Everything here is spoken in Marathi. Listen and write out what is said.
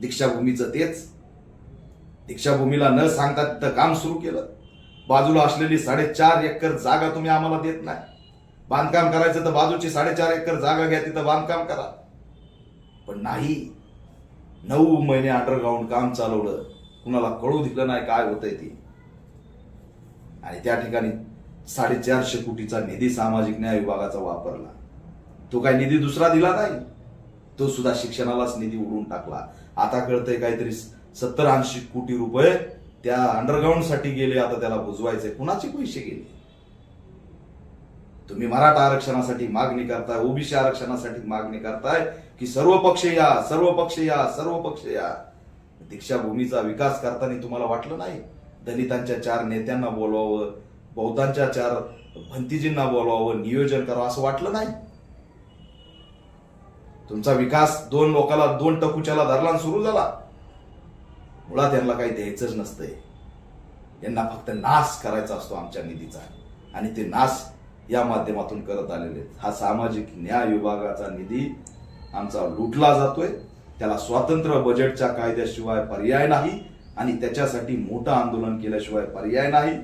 दीक्षाभूमीचं तेच. दीक्षाभूमीला न सांगता तिथं काम सुरू केलं. बाजूला असलेली साडेचार एकर जागा तुम्ही आम्हाला देत नाही. बांधकाम करायचं तर बाजूची साडेचार एकर जागा घ्या तिथं बांधकाम करा. पण नाही. नऊ महिने अंडरग्राऊंड काम चालवलं. कुणाला कळू दिलं नाही काय होतंय ते. आणि त्या ठिकाणी साडेचारशे कोटीचा निधी सामाजिक न्याय विभागाचा वापरला. तो काय निधी दुसरा दिला नाही. तो सुद्धा शिक्षणालाच निधी उडवून टाकला. आता कळतंय काहीतरी सत्तर ऐंशी कोटी रुपये त्या अंडरग्राऊंडसाठी गेले आता त्याला बुजवायचे कुणाचे पैसे गेले? तुम्ही मराठा आरक्षणासाठी मागणी करताय ओबीसी आरक्षणासाठी मागणी करताय की सर्व पक्ष या सर्व पक्ष या सर्व पक्ष या. दीक्षाभूमीचा विकास करताना तुम्हाला वाटलं नाही? दलितांच्या चार नेत्यांना बोलवावं बौद्धांच्या चार भंतीजींना बोलवावं नियोजन करावं असं वाटलं नाही? तुमचा विकास दोन लोकाला दोन टकुच्याला धरला सुरू झाला. मुळात यांना काही द्यायचंच नसतंय. यांना फक्त नाश करायचा असतो आमच्या निधीचा. आणि ते नाश या माध्यमातून करत आलेले आहेत. हा सामाजिक न्याय विभागाचा निधी आमचा लुटला जातोय. त्याला स्वातंत्र्य बजेटच्या कायद्याशिवाय पर्याय नाही. आणि त्याच्यासाठी मोठं आंदोलन केल्याशिवाय पर्याय नाही.